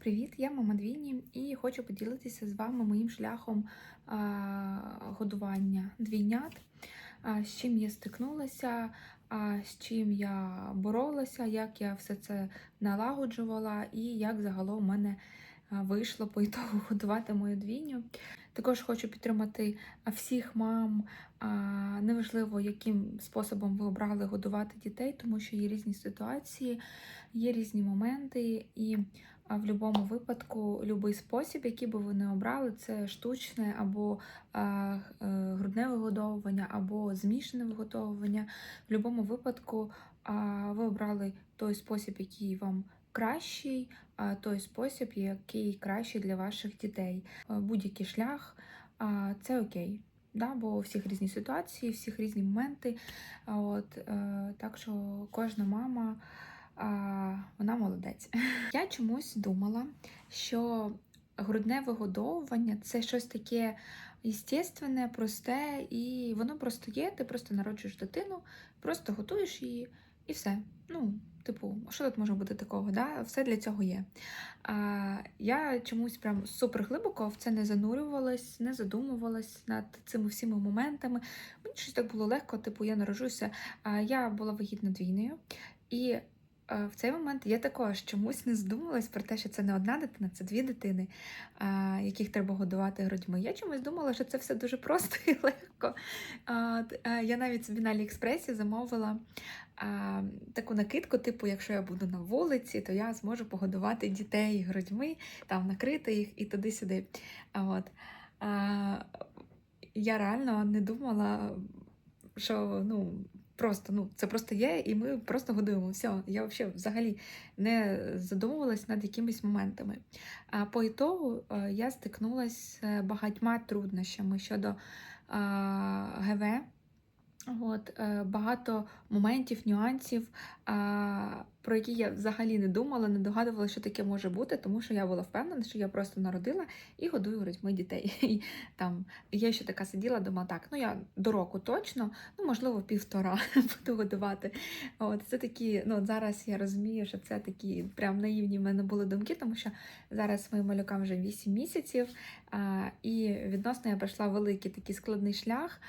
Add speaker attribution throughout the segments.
Speaker 1: привіт! Я мама Двіні і хочу поділитися з вами моїм шляхом годування двійнят, з чим я стикнулася, з чим я боролася, як я все це налагоджувала і як загалом у мене вийшло по ітогу годувати мою двійню. Також хочу підтримати всіх мам, неважливо, яким способом ви обрали годувати дітей, тому що є різні ситуації, є різні моменти, і в будь-якому випадку будь-який спосіб, який би ви не обрали, це штучне або а, е, грудне вигодовування, або змішане виготовування. В будь-якому випадку а, ви обрали той спосіб, який вам кращий, а той спосіб, який кращий для ваших дітей. Е, Будь-який шлях а, це окей. Да, бо у всіх різні ситуації, всіх різні моменти. А От, е, так що кожна мама а, вона молодець. Я чомусь думала, що грудне вигодовування це щось таке естественне, просте, і воно просто є, ти просто народжуєш дитину, просто готуєш її і все. Ну, типу, що тут може бути такого? Да? Все для цього є. А, Я чомусь прям супер глибоко в це не занурювалась, не задумувалась над цими всіма моментами. Мені щось так було легко, типу, я народжуся. А, Я була вагітна двійною. І в цей момент я також чомусь не здумалась про те, що це не одна дитина, це дві дитини, яких треба годувати грудьми. Я чомусь думала, що це все дуже просто і легко. Я навіть собі на Аліекспресі замовила таку накидку, типу, якщо я буду на вулиці, то я зможу погодувати дітей грудьми, там накрити їх і туди-сюди. От. Я реально не думала, що ну, Просто, ну, це просто є, і ми просто годуємо. Все, я взагалі взагалі не задумувалась над якимись моментами. А по ітогу е, я стикнулася з багатьма труднощами щодо ГВ. От, е, Багато моментів, нюансів, про які я взагалі не думала, не догадувала, що таке може бути, тому що я була впевнена, що я просто народила і годую грудьми дітей. І там Я ще така сиділа, думала, так, ну я до року точно, ну, можливо, півтора буду годувати. От, Це такі, ну, Зараз я розумію, що це такі прям наївні в мене були думки, тому що зараз моїм малюкам вже 8 місяців, і відносно я пройшла великий такий складний шлях.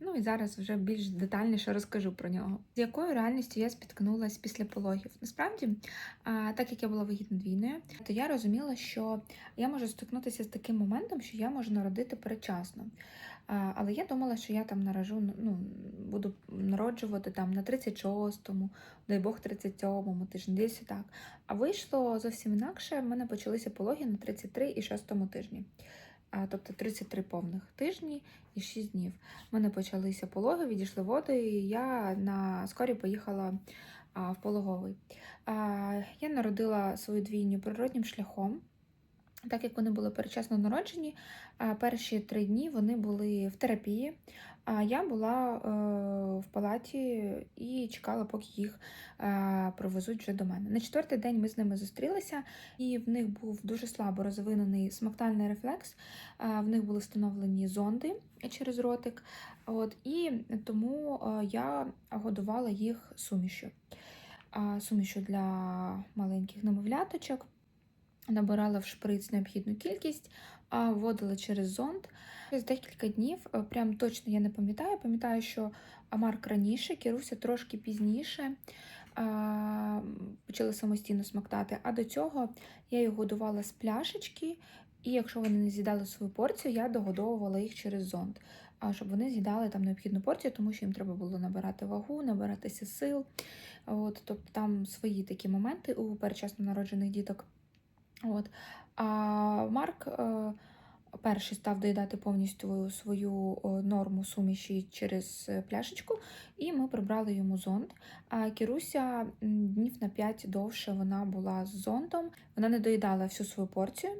Speaker 1: Ну і зараз вже більш детальніше розкажу про нього. З якою реальністю я спіткнулася після пологів? Насправді, так як я була вагітна двійною, то я розуміла, що я можу стикнутися з таким моментом, що я можу народити передчасно. Але я думала, що я там наражу, ну, буду народжувати там на 36-му, дай Бог, 37-му тижні, десь так. А вийшло зовсім інакше. В мене почалися пологи на 33 і 6 тижні тобто 33 повних тижні і 6 днів. У мене почалися пологи, відійшли води, і я на скорі поїхала в пологовий. Я народила свою двійню природнім шляхом. Так як вони були передчасно народжені, перші три дні вони були в терапії, а я була е, в палаті і чекала, поки їх е, привезуть вже до мене. На четвертий день ми з ними зустрілися, і в них був дуже слабо розвинений смактальний рефлекс. В них були встановлені зонди через ротик. От, І тому е, я годувала їх сумішю. Сумішю для маленьких немовляточок набирала в шприц необхідну кількість, а вводила через зонд. Через декілька днів, е, прям точно я не пам'ятаю, пам'ятаю, що Марк раніше, Кіруся трошки пізніше почали самостійно смактати, а до цього я їх годувала з пляшечки, і якщо вони не з'їдали свою порцію, я догодовувала їх через зонд, щоб вони з'їдали там необхідну порцію, тому що їм треба було набирати вагу, набиратися сил. От, Тобто там свої такі моменти у передчасно народжених діток. От. А Марк е, перший став доїдати повністю свою норму суміші через е, пляшечку, і ми прибрали йому зонд. А Кіруся днів на 5 довше вона була з зондом, вона не доїдала всю свою порцію.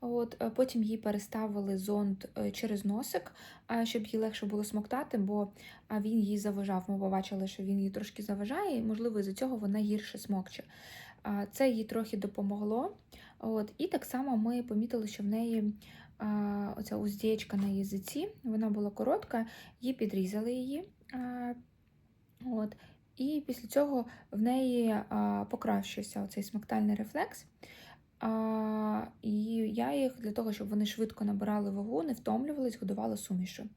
Speaker 1: От, е, Потім їй переставили зонд через носик, щоб їй легше було смоктати, бо він їй заважав. Ми побачили, що він їй трошки заважає, і, можливо, із-за цього вона гірше смокче. Це їй трохи допомогло. От, І так само ми помітили, що в неї а, оця уздечка на язиці, вона була коротка, її підрізали її. А, от, І після цього в неї а, покращився оцей смактальний рефлекс. А, і я їх для того, щоб вони швидко набирали вагу, не втомлювались, годувала сумішю.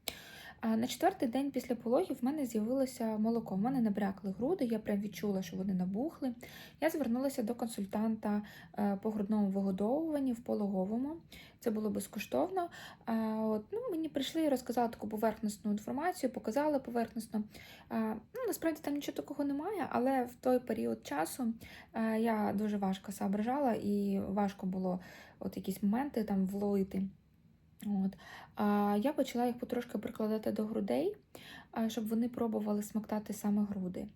Speaker 1: На четвертий день після пологів в мене з'явилося молоко. В мене набрякли груди, я прям відчула, що вони набухли. Я звернулася до консультанта е, по грудному вигодовуванні в пологовому. Це було безкоштовно. От, ну, мені прийшли і розказали таку поверхностну інформацію, показали поверхносно. А, Ну, Насправді там нічого такого немає, але в той період часу е, я дуже важко соображала і важко було от якісь моменти там вловити. От. А я почала їх потрошки прикладати до грудей, щоб вони пробували смоктати саме груди.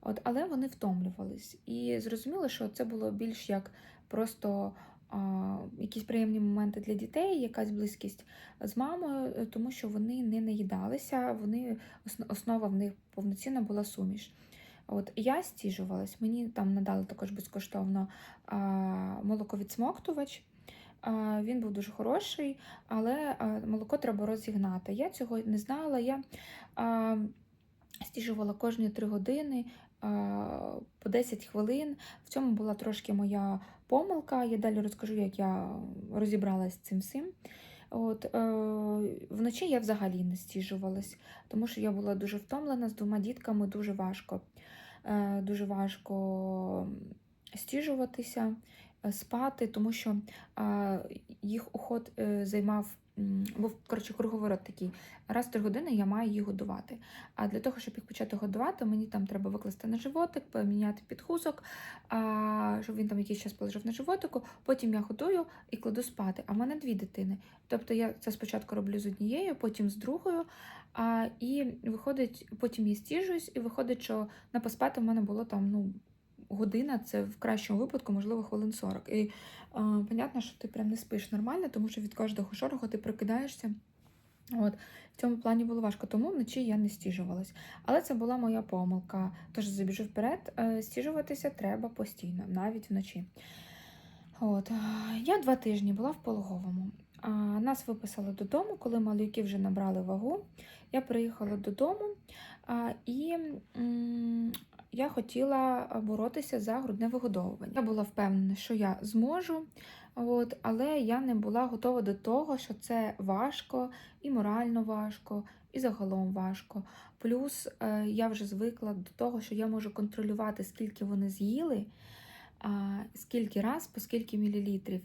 Speaker 1: От, але вони втомлювались. І зрозуміло, що це було більш як просто а, якісь приємні моменти для дітей, якась близькість з мамою, е, тому що вони не наїдалися, вони, основа в них повноцінна була суміш. От я стіжувалась, мені там надали також безкоштовно а, молоковідсмоктувач. Він був дуже хороший, але молоко треба розігнати. Я цього не знала. Я стіжувала кожні 3 години по 10 хвилин. В цьому була трошки моя помилка. Я далі розкажу, як я розібралась з цим всім. От, е, вночі я взагалі не стіжувалась, тому що я була дуже втомлена з двома дітками, дуже важко. Е, дуже важко стіжуватися, спати, тому що їх уход е, займав, був коротше, круговорот такий. Раз в три години я маю їх годувати. А для того, щоб їх почати годувати, мені там треба викласти на животик, поміняти підхузок, щоб він там якийсь час полежав на животику. Потім я годую і кладу спати. А в мене дві дитини. Тобто я це спочатку роблю з однією, потім з другою. А, і виходить, потім я стіжуюсь, і виходить, що на поспати в мене було там ну, година, це в кращому випадку, можливо, хвилин 40. І а, понятно, що ти прям не спиш нормально, тому що від кожного шороху ти прокидаєшся. От, в цьому плані було важко, тому вночі я не стіжувалась. Але це була моя помилка. Тож забіжу вперед, е, стіжуватися треба постійно, навіть вночі. От, я два тижні була в пологовому. А, Нас виписали додому, коли малюки вже набрали вагу. Я приїхала додому а, і м, я хотіла боротися за грудне вигодовування. Я була впевнена, що я зможу, от, але я не була готова до того, що це важко, і морально важко, і загалом важко. Плюс е, я вже звикла до того, що я можу контролювати, скільки вони з'їли, скільки раз, по скільки мілілітрів.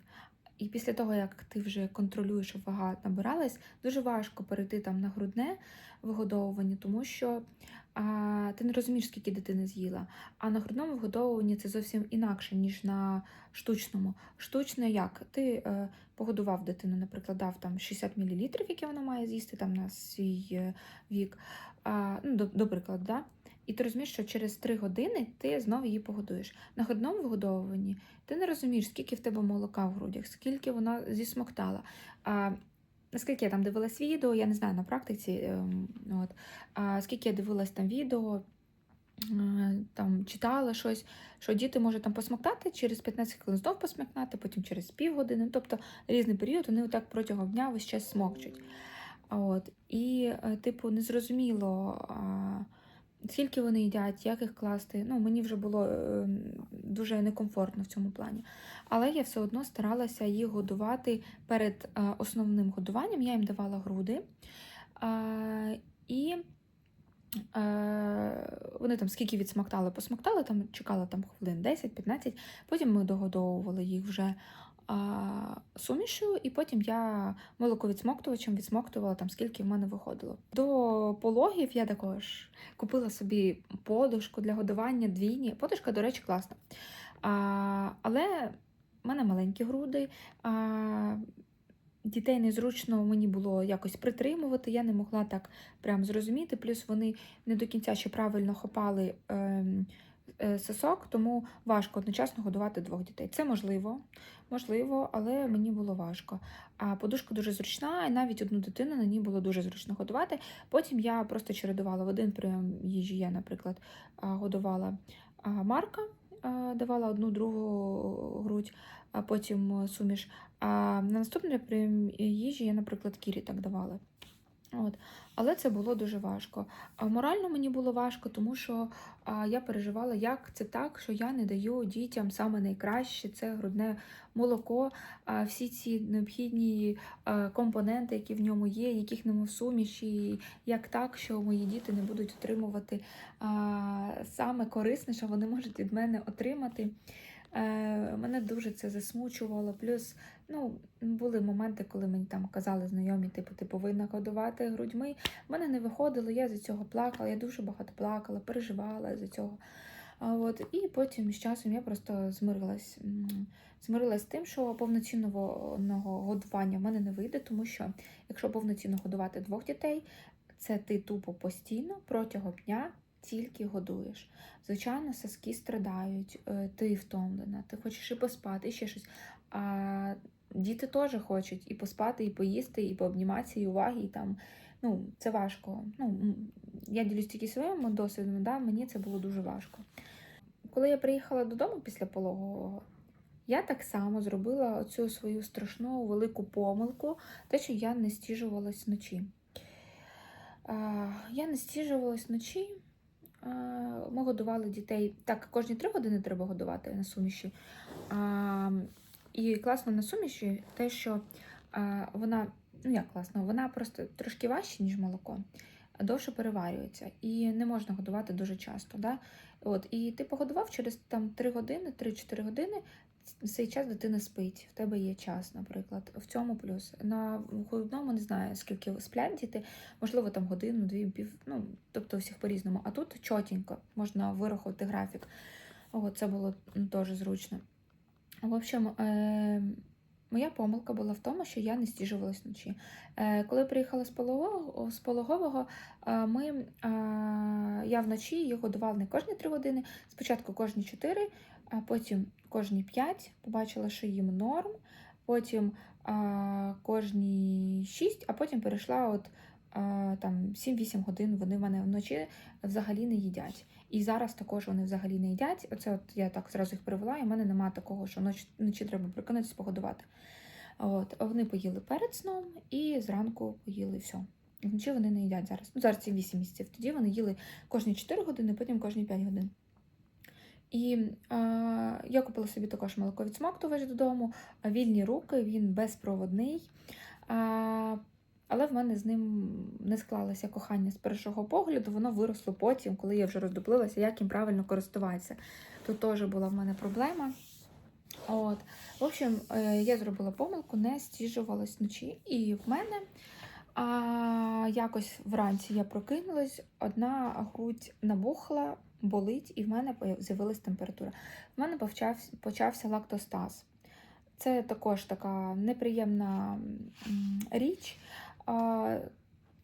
Speaker 1: І після того, як ти вже контролюєш, щоб вага набиралась, дуже важко перейти там на грудне вигодовування, тому що а, ти не розумієш, скільки дитина з'їла. А на грудному вигодовуванні це зовсім інакше, ніж на штучному. Штучне як? Ти е, погодував дитину, наприклад, дав там 60 мл, які вона має з'їсти там на свій е, вік, а, ну, до, до прикладу, да? І ти розумієш, що через 3 години ти знову її погодуєш. На грудному вигодовуванні ти не розумієш, скільки в тебе молока в грудях, скільки вона зісмоктала. А, Наскільки я там дивилась відео, я не знаю на практиці, ем, от, а, скільки я дивилась там відео, е, там читала щось, що діти можуть там посмоктати, через 15 хвилин знов посмоктати, потім через півгодини. Тобто різний період вони отак протягом дня весь час смокчуть. От, і, е, типу, незрозуміло. Скільки вони їдять, як їх класти. Ну, Мені вже було е, дуже некомфортно в цьому плані. Але я все одно старалася їх годувати перед е, основним годуванням. Я їм давала груди. І е, вони там скільки відсмоктали, посмоктали, там чекала там хвилин 10-15, потім ми догодовували їх вже сумішю, і потім я молоковідсмоктувачем відсмоктувала там, скільки в мене виходило. До пологів я також купила собі подушку для годування двійні. Подушка, до речі, класна. А, але в мене маленькі груди. А, Дітей незручно мені було якось притримувати, я не могла так прям зрозуміти. Плюс вони не до кінця ще правильно хопали е, сосок, тому важко одночасно годувати двох дітей. Це можливо, можливо, але мені було важко. А подушка дуже зручна, і навіть одну дитину на ній було дуже зручно годувати. Потім я просто чередувала в один прийом їжі. Я, наприклад, годувала Марка, давала одну другу грудь, а потім суміш. А на наступний прийом їжі я, наприклад, Кірі так давала. От. Але це було дуже важко. А морально мені було важко, тому що а, я переживала, як це так, що я не даю дітям саме найкраще це грудне молоко, а, всі ці необхідні а, компоненти, які в ньому є, яких нема в суміші, як так, що мої діти не будуть отримувати а, саме корисне, що вони можуть від мене отримати. Е, мене дуже це засмучувало. Плюс ну, були моменти, коли мені там казали знайомі, типу, ти повинна годувати грудьми. В мене не виходило, я за цього плакала, я дуже багато плакала, переживала за цього. От, і потім з часом я просто змирилась. Змирилась з тим, що повноцінного годування в мене не вийде, тому що якщо повноцінно годувати двох дітей, це ти тупо постійно протягом дня тільки годуєш. Звичайно, соски страдають, е, ти втомлена, ти хочеш і поспати, і ще щось. А діти теж хочуть і поспати, і поїсти, і пообніматися, і уваги, і там. Ну, це важко. Ну, я ділюсь тільки своїм досвідом, да, мені це було дуже важко. Коли я приїхала додому після пологового, я так само зробила оцю свою страшну велику помилку, те, що я не стіжувалась вночі. Я не стіжувалась вночі. А, Ми годували дітей. Так, кожні три години треба годувати на суміші. І класно на суміші те, що а, вона, ну як класно, вона просто трошки важче, ніж молоко, довше переварюється. І не можна годувати дуже часто. Да? От, І ти погодував через там 3 години, 3-4 години. Цей час дитина спить, в тебе є час, наприклад. В цьому плюс. На холодному не знаю, скільки сплять діти, можливо, там годину, дві, пів, ну, тобто всіх по-різному. А тут чотенько, можна вирахувати графік. О, це було теж зручно. В общем, е- моя помилка була в тому, що я не стіжувалась вночі. Е- коли приїхала з пологового, з пологового е- ми, е- я вночі її годувала не кожні 3 години, спочатку кожні 4, а потім кожні 5, побачила, що їм норм, потім а, кожні 6, а потім перейшла от а, там 7-8 годин вони в мене вночі взагалі не їдять. І зараз також вони взагалі не їдять. Оце от я так зразу їх привела, і в мене немає такого, що вночі, треба прикинутися погодувати. От, вони поїли перед сном і зранку поїли все. Вночі вони не їдять зараз. Ну, зараз це 8 місяців. Тоді вони їли кожні 4 години, потім кожні 5 годин. І е, я купила собі також молоко від смоктувач додому, вільні руки, він безпроводний. Е, але в мене з ним не склалося кохання з першого погляду, воно виросло потім, коли я вже роздуплилася, як їм правильно користуватися. Тут теж була в мене проблема. От. В общем, е, я зробила помилку, не стіжувалась вночі. І в мене а, якось вранці я прокинулась, одна грудь набухла, болить, і в мене з'явилась температура. В мене почався, почався лактостаз. Це також така неприємна річ.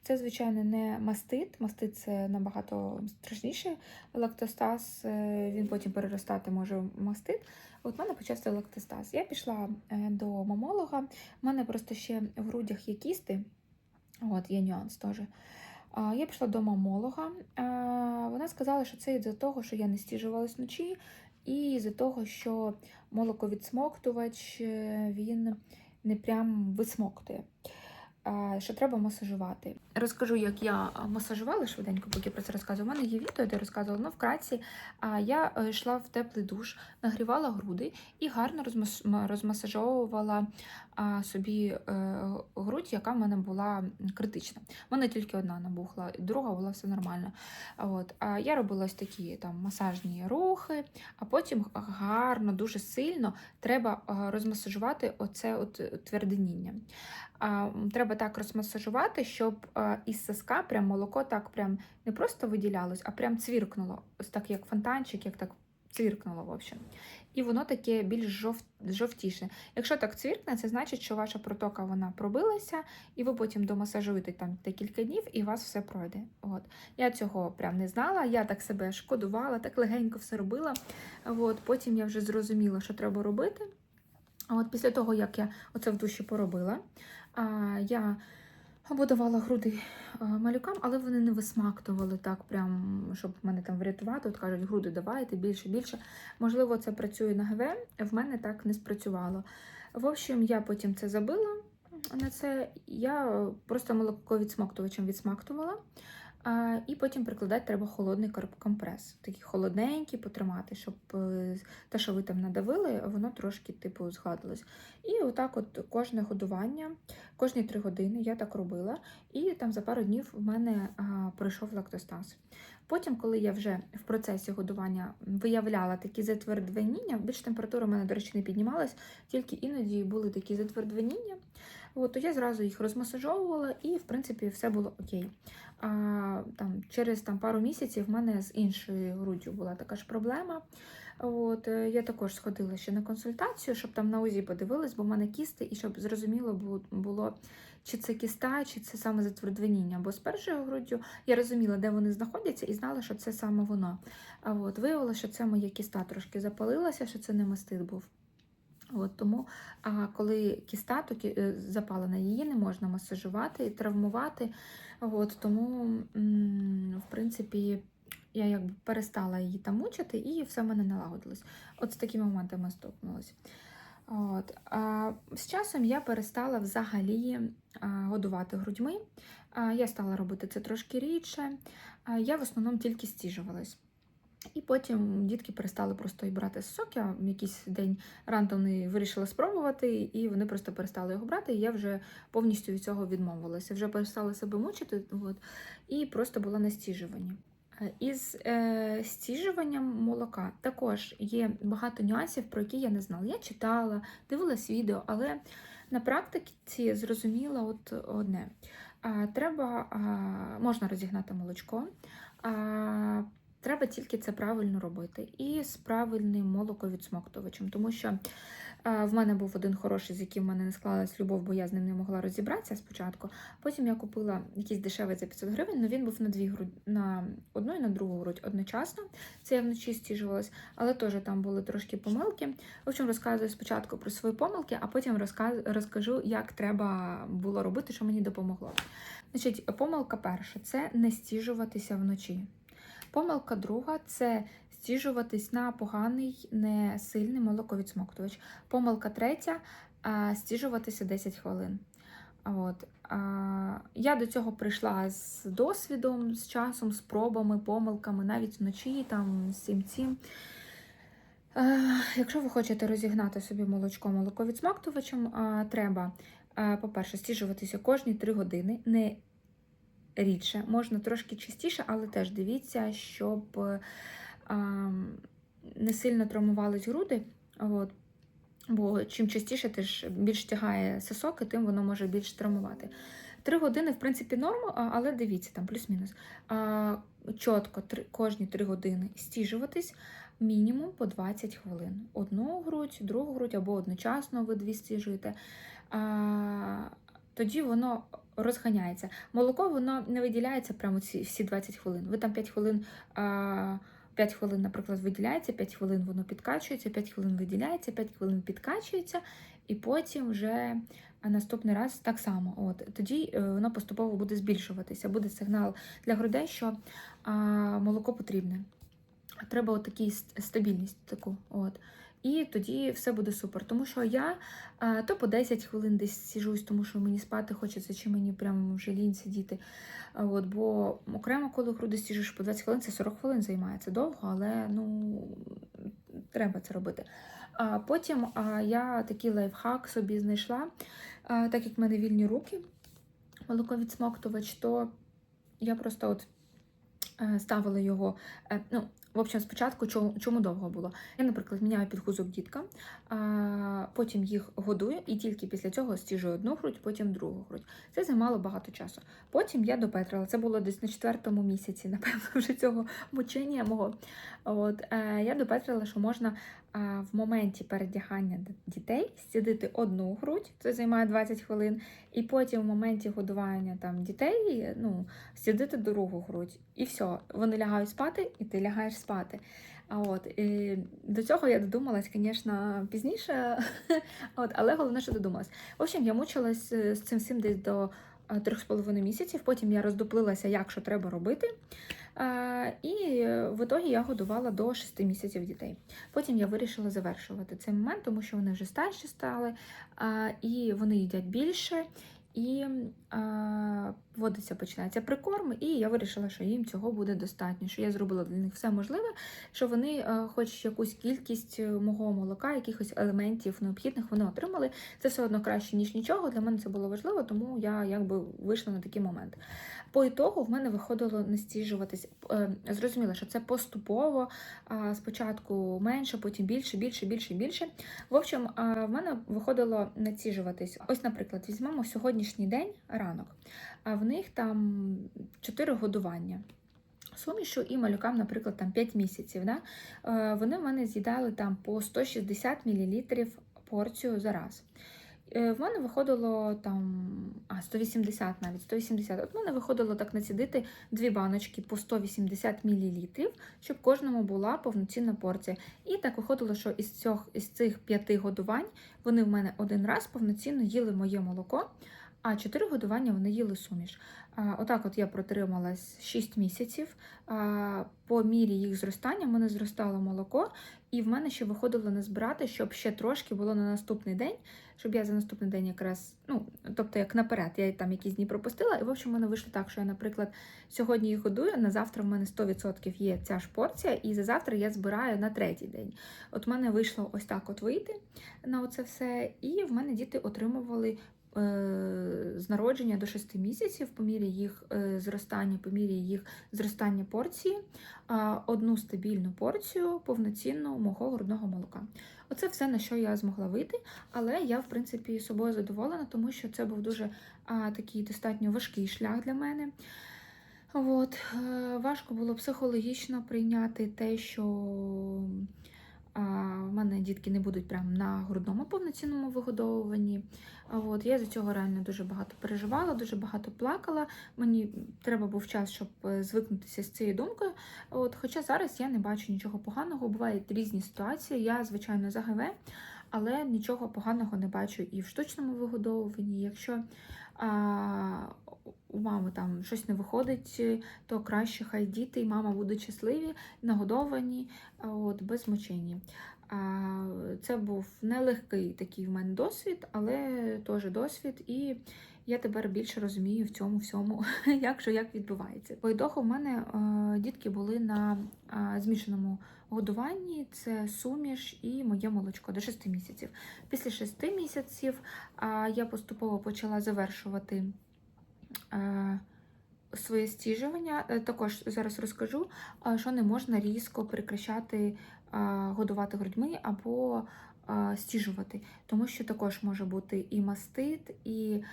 Speaker 1: Це, звичайно, не мастит. Мастит це набагато страшніше. Лактостаз е, він потім переростати може в мастит. От в мене почався лактостаз. Я пішла е, до мамолога. У мене просто ще в грудях є кісти. От, є нюанс теж. Я пішла до мамолога. Вона сказала, що це із-за того, що я не стіжувалась вночі, і з-за того, що молоковідсмоктувач е, він не прям висмоктує. А, Що треба масажувати. Розкажу, як я масажувала швиденько, поки про це розказую. У мене є відео, де розказувала, ну вкратці. Я е, йшла в теплий душ, нагрівала груди і гарно розмасажовувала собі е, грудь, яка в мене була критична. У мене тільки одна набухла, друга була все нормально. От. Я робила ось такі там масажні рухи, а потім гарно, дуже сильно треба розмасажувати оце от твердиніння. Треба так розмасажувати, щоб із соска прям молоко так прям не просто виділялось, а прям цвіркнуло. Ось так, як фонтанчик, як так цвіркнуло, в общем. І воно таке більш жов... жовтіше. Якщо так цвіркне, це значить, що ваша протока вона пробилася, і ви потім домасажуєте там декілька днів, і у вас все пройде. От. Я цього прям не знала, я так себе шкодувала, так легенько все робила. От. Потім я вже зрозуміла, що треба робити. От після того, як я оце в душі поробила, я ободувала груди малюкам, але вони не висмактували так, прям, щоб мене там врятувати. От кажуть, груди давайте більше, більше. Можливо, це працює на ГВ, в мене так не спрацювало. В общем, я потім це забила. на це. Я просто молоко відсмоктувачем відсмактувала. І потім прикладати треба холодний компрес. Такий холодненький потримати, щоб е, те, що ви там надавили, воно трошки типу згадувалось. І отак, от кожне годування, кожні три години я так робила, і там за пару днів в мене пройшов лактостаз. Потім, коли я вже в процесі годування виявляла такі затвердвеніння, більш температура в мене, до речі, не піднімалась, тільки іноді були такі затвердвеніння. От, то я зразу їх розмасажовувала, і в принципі все було окей. А, там, через там, пару місяців в мене з іншою груддю була така ж проблема. От, е, я також сходила ще на консультацію, щоб там на УЗІ подивились, бо в мене кісти, і щоб зрозуміло було, чи це кіста, чи це саме затвердвеніння. Бо з першою груддю я розуміла, де вони знаходяться, і знала, що це саме воно. А от виявилося, що це моя кіста трошки запалилася, що це не мастит був. От, тому, а коли кіста то е, запалена, її не можна масажувати і травмувати. От, тому, в принципі, я якби перестала її там мучити, і все в мене налагодилось. От з такими моментами стукнулася. От. А з часом я перестала взагалі а, годувати грудьми. А, я стала робити це трошки рідше. А, я в основному тільки стіжувалась. І потім дітки перестали просто і брати сок. Я якийсь день рандомний вирішила спробувати, і вони просто перестали його брати. І я вже повністю від цього відмовилася. Вже перестала себе мучити от, і просто була на стіжуванні. Е, Із е, стіжуванням молока також є багато нюансів, про які я не знала. Я читала, дивилась відео, але на практиці зрозуміла от одне: треба можна розігнати молочко. Треба тільки це правильно робити і з правильним молоковідсмоктувачем, тому що е, в мене був один хороший, з яким в мене не склалась любов, бо я з ним не могла розібратися спочатку. Потім я купила якийсь дешевий за 500 гривень, але він був на дві грудь, на одну і на другу грудь одночасно. Це я вночі стіжувалась, але теж там були трошки помилки. В общем, розказую спочатку про свої помилки, а потім розкажу, як треба було робити, що мені допомогло. Значить, помилка перша це не стіжуватися вночі. Помилка друга це стіжуватись на поганий, не сильний молоковідсмоктувач. Помилка третя стіжуватися 10 хвилин. От. Я до цього прийшла з досвідом, з часом, з пробами, помилками, навіть вночі, там. Е, Якщо ви хочете розігнати собі молочко молоковідсмоктувачем, треба, по-перше, стіжуватися кожні 3 години, не рідше, можна трошки частіше, але теж дивіться, щоб не сильно травмувались груди. От. Бо чим частіше теж більш тягає сосок, тим воно може більш травмувати. Три години, в принципі, норма, але дивіться, там плюс-мінус. Чітко три, кожні три години стіжуватись мінімум по 20 хвилин. Одну грудь, другу грудь або одночасно ви дві стіжуєте. А, тоді воно розганяється. Молоко воно не виділяється прямо ці всі 20 хвилин. Ви там 5 хвилин. А, 5 хвилин, наприклад, виділяється, 5 хвилин воно підкачується, 5 хвилин виділяється, 5 хвилин підкачується, і потім вже наступний раз так само. От Тоді е, воно поступово буде збільшуватися, буде сигнал для грудей, що а, молоко потрібне. Треба от такий ст- стабільність таку. От. І тоді все буде супер. Тому що я а, то по 10 хвилин десь сіжусь, тому що мені спати хочеться, чи мені прям вже лінь сидіти. А От, бо окремо, коли груди стіжиш по 20 хвилин, це 40 хвилин займає. Це довго, але ну, треба це робити. А потім а, я такий лайфхак собі знайшла, а, так як в мене вільні руки, молоковідсмоктувач, то я просто от е, ставила його. е, Ну, в общем, спочатку чому, чому довго було? Я, наприклад, міняю підгузок діткам, а, потім їх годую і тільки після цього стіжую одну грудь, потім другу грудь. Це займало багато часу. Потім я допетрила. Це було десь на четвертому місяці, напевно, вже цього мучення мого. От, е, я допетрила, що можна в моменті передягання дітей стідити одну грудь, це займає 20 хвилин, і потім в моменті годування там дітей ну, стідити другу грудь. І все, вони лягають спати, і ти лягаєш спати. А от і до цього я додумалась, звісно, пізніше, от, але головне, що додумалась. В общем, я мучилась е, з цим всім десь до а, трьох з половиною місяців. Потім я роздуплилася, як що треба робити. І в ітогі я годувала до 6 місяців дітей. Потім я вирішила завершувати цей момент, тому що вони вже старші стали, і вони їдять більше. І а, вводиться, починається прикорм, і я вирішила, що їм цього буде достатньо. Що я зробила для них все можливе, що вони, а, хоч якусь кількість е, мого молока, якихось елементів необхідних вони отримали. Це все одно краще, ніж нічого. Для мене це було важливо, тому я якби вийшла на такий момент. По ітогу в мене виходило не стіжуватись. Е, Зрозуміло, що це поступово. а, Спочатку менше, потім більше, більше, більше, більше. В общем, а, в мене виходило націжуватись. Ось, наприклад, візьмемо сьогоднішній день ранок, а в них там 4 годування. Сумішу і малюкам, наприклад, там 5 місяців. Да? Е, Вони в мене з'їдали там по 160 мл порцію за раз. Е, В мене виходило там а, 180 навіть 180. От в мене виходило так націдити дві баночки по 180 мл, щоб кожному була повноцінна порція. І так виходило, що із цих, із цих п'яти годувань вони в мене один раз повноцінно їли моє молоко, а чотири годування вони їли суміш. Отак от я протрималась 6 місяців. По мірі їх зростання в мене зростало молоко, і в мене ще виходило не збирати, щоб ще трошки було на наступний день, щоб я за наступний день якраз, ну, тобто як наперед, я там якісь дні пропустила. І в общем, в мене вийшло так, що я, наприклад, сьогодні їх годую, на завтра в мене 100% є ця ж порція, і за завтра я збираю на третій день. От в мене вийшло ось так от вийти на оце все, і в мене діти отримували. Е, З народження до 6 місяців, по мірі їх е, зростання, по мірі їх зростання порції, одну стабільну порцію повноцінну мого грудного молока. Оце все, на що я змогла вийти, але я, в принципі, собою задоволена, тому що це був дуже а, такий достатньо важкий шлях для мене. От, е, важко було психологічно прийняти те, що в мене дітки не будуть прямо на грудному повноцінному вигодовуванні. От, я за цього реально дуже багато переживала, дуже багато плакала. Мені треба був час, щоб е, звикнутися з цією думкою. От, хоча зараз я не бачу нічого поганого, бувають різні ситуації. Я, звичайно, за ГВ, але нічого поганого не бачу і в штучному вигодовуванні. Якщо а, у мами там щось не виходить, то краще хай діти і мама будуть щасливі, нагодовані, от, без мучені. Це був нелегкий такий в мене досвід, але теж досвід, і я тепер більше розумію в цьому всьому, як що як відбувається. По ітогу в мене е, дітки були на е, змішаному годуванні, це суміш і моє молочко до 6 місяців. Після 6 місяців е, я поступово почала завершувати. Е, Своє стіжування. Е, також зараз розкажу, е, що не можна різко прекращати е, годувати грудьми або стіжувати, тому що також може бути і мастит, і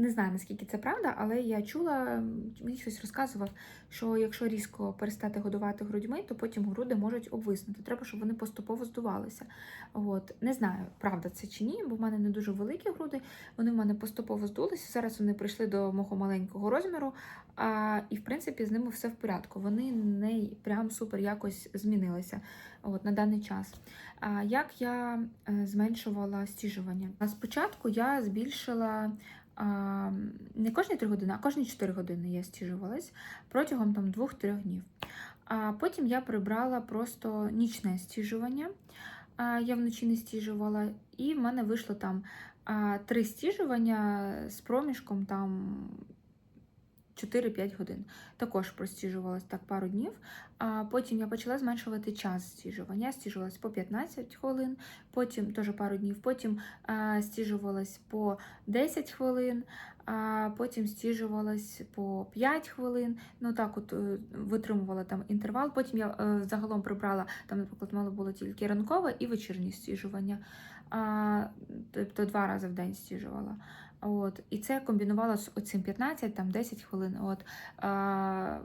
Speaker 1: не знаю наскільки це правда, але я чула, мені хтось розказував, що якщо різко перестати годувати грудьми, то потім груди можуть обвиснути. Треба, щоб вони поступово здувалися. От не знаю, правда це чи ні, бо в мене не дуже великі груди. Вони в мене поступово здулися. Зараз вони прийшли до мого маленького розміру, а, і в принципі з ними все в порядку. Вони не прям супер якось змінилися от, на даний час. А, як я е, зменшувала стіжування? Спочатку я збільшила. Не кожні 3 години, а кожні 4 години я стіжувалась протягом там 2-3 днів. А потім я прибрала просто нічне стіжування. Я вночі не стіжувала, і в мене вийшло там три стіжування з проміжком там 4-5 годин. Також простіжувалась так пару днів. А потім я почала зменшувати час стіжування. Я стіжувалась по 15 хвилин, потім теж пару днів, потім а, стіжувалась по 10 хвилин, а потім стіжувалась по 5 хвилин. Ну так от е, витримувала там інтервал. Потім я е, загалом прибрала, там, наприклад, мало було тільки ранкове і вечірнє стіжування. А, тобто два рази в день стіжувала. От, і це комбінувала з оцим 15, там 10 хвилин. От, а,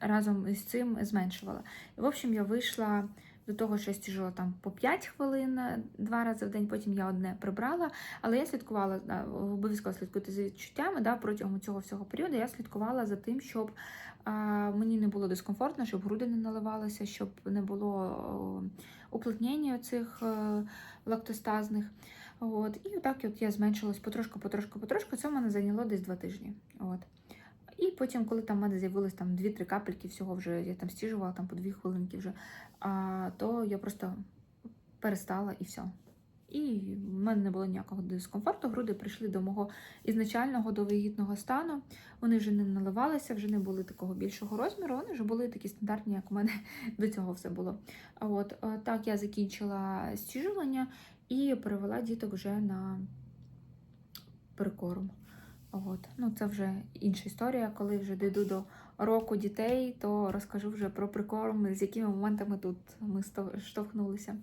Speaker 1: разом із цим зменшувала. І, в общем, я вийшла до того, що я стіжила там по 5 хвилин е, два рази в день, потім я одне прибрала. Але я слідкувала, да, обов'язково слідкувати за відчуттями. Да, протягом цього всього періоду я слідкувала за тим, щоб а, мені не було дискомфортно, щоб груди не наливалися, щоб не було уплотнення цих е, лактостазних. От. І отак от я зменшилась потрошку, потрошку, потрошку. Це в мене зайняло десь два тижні. От. І потім, коли там в мене з'явилось там 2-3 капельки, всього вже я там стіжувала там по 2 хвилинки вже, а, то я просто перестала і все. І в мене не було ніякого дискомфорту. Груди прийшли до мого ізначального довигітного стану. Вони вже не наливалися, вже не були такого більшого розміру. Вони вже були такі стандартні, як у мене до цього все було. От е, так я закінчила стіжування і перевела діток вже на прикорм. От. Ну, це вже інша історія. Коли вже дійду до року дітей, то розкажу вже про прикорм, з якими моментами тут ми штовхнулися.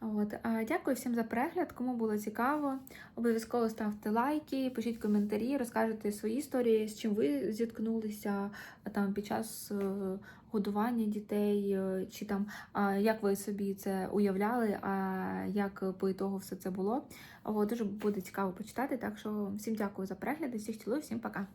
Speaker 1: От. Дякую всім за перегляд. Кому було цікаво, обов'язково ставте лайки, пишіть коментарі, розкажете свої історії, з чим ви зіткнулися там під час е, годування дітей, е, чи там як ви собі це уявляли, а як по ітогу все це було. Дуже буде цікаво почитати. Так що всім дякую за перегляд, всіх цілую, всім пока.